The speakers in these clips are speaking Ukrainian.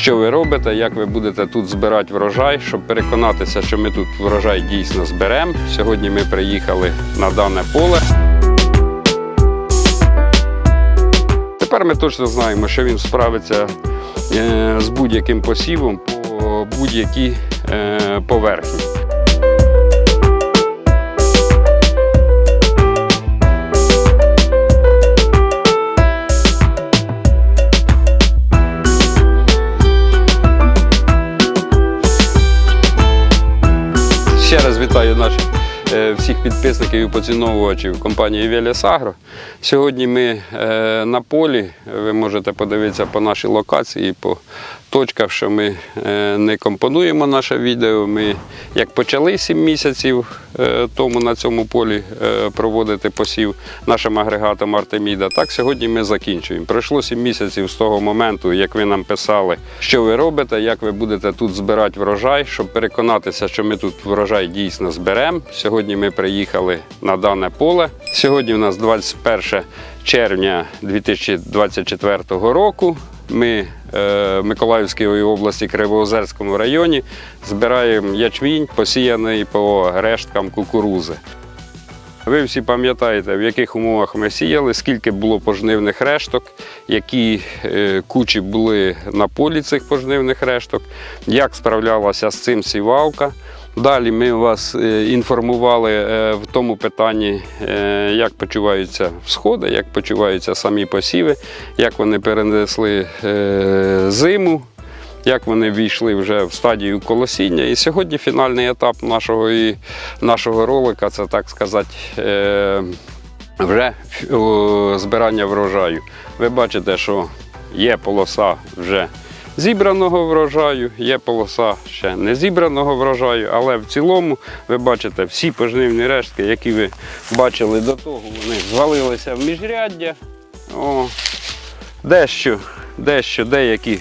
що ви робите, як ви будете тут збирати врожай, щоб переконатися, що ми тут врожай дійсно зберемо. Сьогодні ми приїхали на дане поле. Тепер ми точно знаємо, що він справиться е, з будь-яким посівом по будь-якій е, поверхні. Ще раз вітаю наших е, всіх підписників і поціновувачів компанії Агро. Сьогодні ми е, на полі. Ви можете подивитися по нашій локації, по точках, що ми е, не компонуємо наше відео. Ми як почали 7 місяців е, тому на цьому полі е, проводити посів нашим агрегатом Артеміда, так сьогодні ми закінчуємо. Пройшло 7 місяців з того моменту, як ви нам писали, що ви робите, як ви будете тут збирати врожай, щоб переконатися, що ми тут врожай дійсно зберемо. Сьогодні ми приїхали на дане поле. Сьогодні у нас 21 червня 2024 року. Ми е, в області, Кривоозерському районі збираємо ячмінь, посіяний по решткам кукурузи. Ви всі пам'ятаєте, в яких умовах ми сіяли, скільки було пожнивних решток, які е, кучі були на полі цих пожнивних решток, як справлялася з цим сівалка. Далі ми вас е, інформували е, в тому питанні, е, як почуваються всходи, як почуваються самі посіви, як вони перенесли зиму, як вони війшли вже в стадію колосіння. І сьогодні фінальний етап нашого, і, нашого ролика це так сказати. Вже збирання врожаю. Ви бачите, що є полоса вже зібраного врожаю, є полоса ще не зібраного врожаю, але в цілому ви бачите всі пожнивні рештки, які ви бачили до того, вони звалилися в міжряддя. О, дещо, дещо, деякі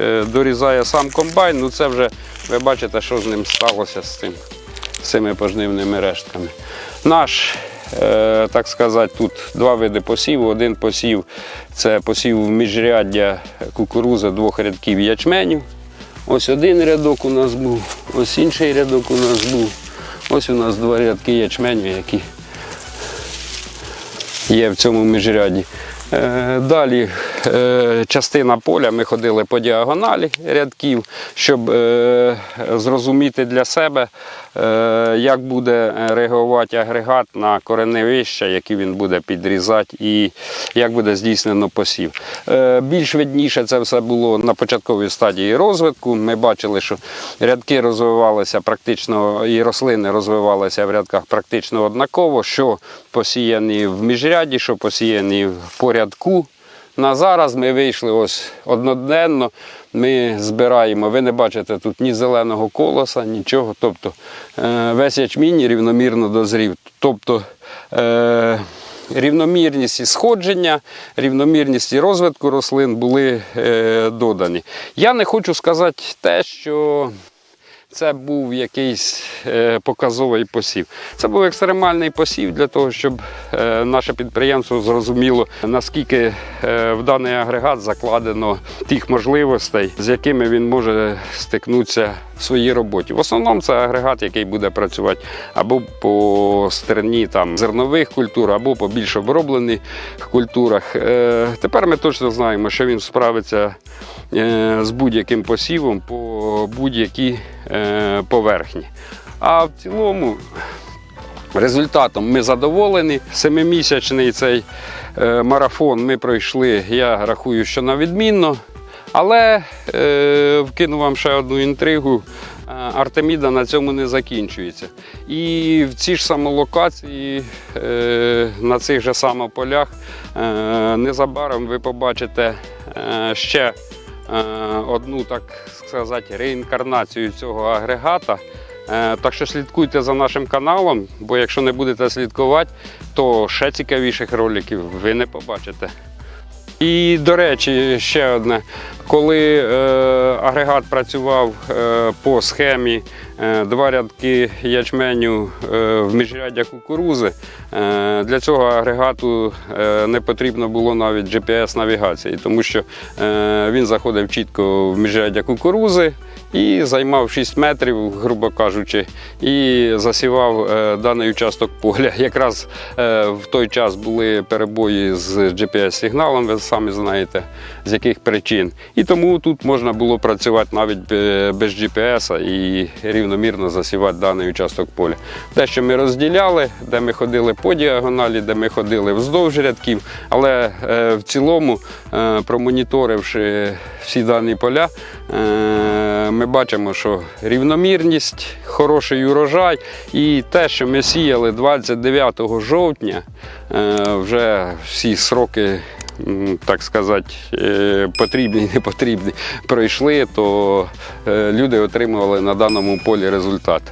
е, дорізає сам комбайн, ну це вже ви бачите, що з ним сталося з цим, з цими пожнивними рештками. Наш, так сказати, тут два види посіву. Один посів це посів міжряддя кукурузи двох рядків ячменів. Ось один рядок у нас був, ось інший рядок у нас був. Ось у нас два рядки ячменю, які є в цьому міжряді. Е, Далі е, частина поля ми ходили по діагоналі рядків, щоб е, зрозуміти для себе, е, як буде реагувати агрегат на кореневища, які він буде підрізати, і як буде здійснено посів. Е, Більш видніше це все було на початковій стадії розвитку. Ми бачили, що рядки розвивалися практично, і рослини розвивалися в рядках практично однаково, що посіяні в міжряді, що посіяні по рядку. На зараз ми вийшли ось одноденно. Ми збираємо. Ви не бачите тут ні зеленого колоса, нічого. Тобто е, весь ячмінь рівномірно дозрів. Тобто е, рівномірність і сходження, рівномірність і розвитку рослин були е, додані. Я не хочу сказати те, що це був якийсь е, показовий посів. Це був екстремальний посів для того, щоб е, наше підприємство зрозуміло, наскільки е, в даний агрегат закладено тих можливостей, з якими він може стикнутися в своїй роботі. В основному це агрегат, який буде працювати або по стерні там, зернових культур, або по більш оброблених культурах. Тепер ми точно знаємо, що він справиться з будь-яким посівом по будь-якій поверхні. А в цілому результатом ми задоволені. Семимісячний цей е, марафон ми пройшли, я рахую, що на відмінно. Але е, вкину вам ще одну інтригу. е, Артеміда на цьому не закінчується. І в цій ж самолокації, е, на цих же самополях, е, незабаром ви побачите е, ще е, одну, так сказати, реінкарнацію цього агрегата. Е, Так що слідкуйте за нашим каналом, бо якщо не будете слідкувати, то ще цікавіших роликів ви не побачите. І, до речі, ще одне. Коли е, агрегат працював е, по схемі е, два рядки ячменю е, в міжряддя кукурузи. Е, Для цього агрегату е, не потрібно було навіть GPS-навігації, тому що е, він заходив чітко в міжряддя кукурузи і займав 6 метрів, грубо кажучи, і засівав е, даний участок поля. Якраз е, в той час були перебої з GPS-сигналом, ви самі знаєте, з яких причин. І тому тут можна було працювати навіть е, без GPS і рівномірно засівати даний участок поля. Дещо ми розділяли, де ми ходили по діагоналі, де ми ходили вздовж рядків, але е, в цілому, е, промоніторивши всі дані поля, е, ми бачимо, що рівномірність, хороший урожай і те, що ми сіяли 29 жовтня, вже всі сроки. Так сказати, потрібні і не потрібні, пройшли, то е, люди отримували на даному полі результат.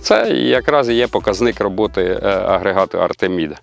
Це якраз і є показник роботи е, агрегату Артеміда.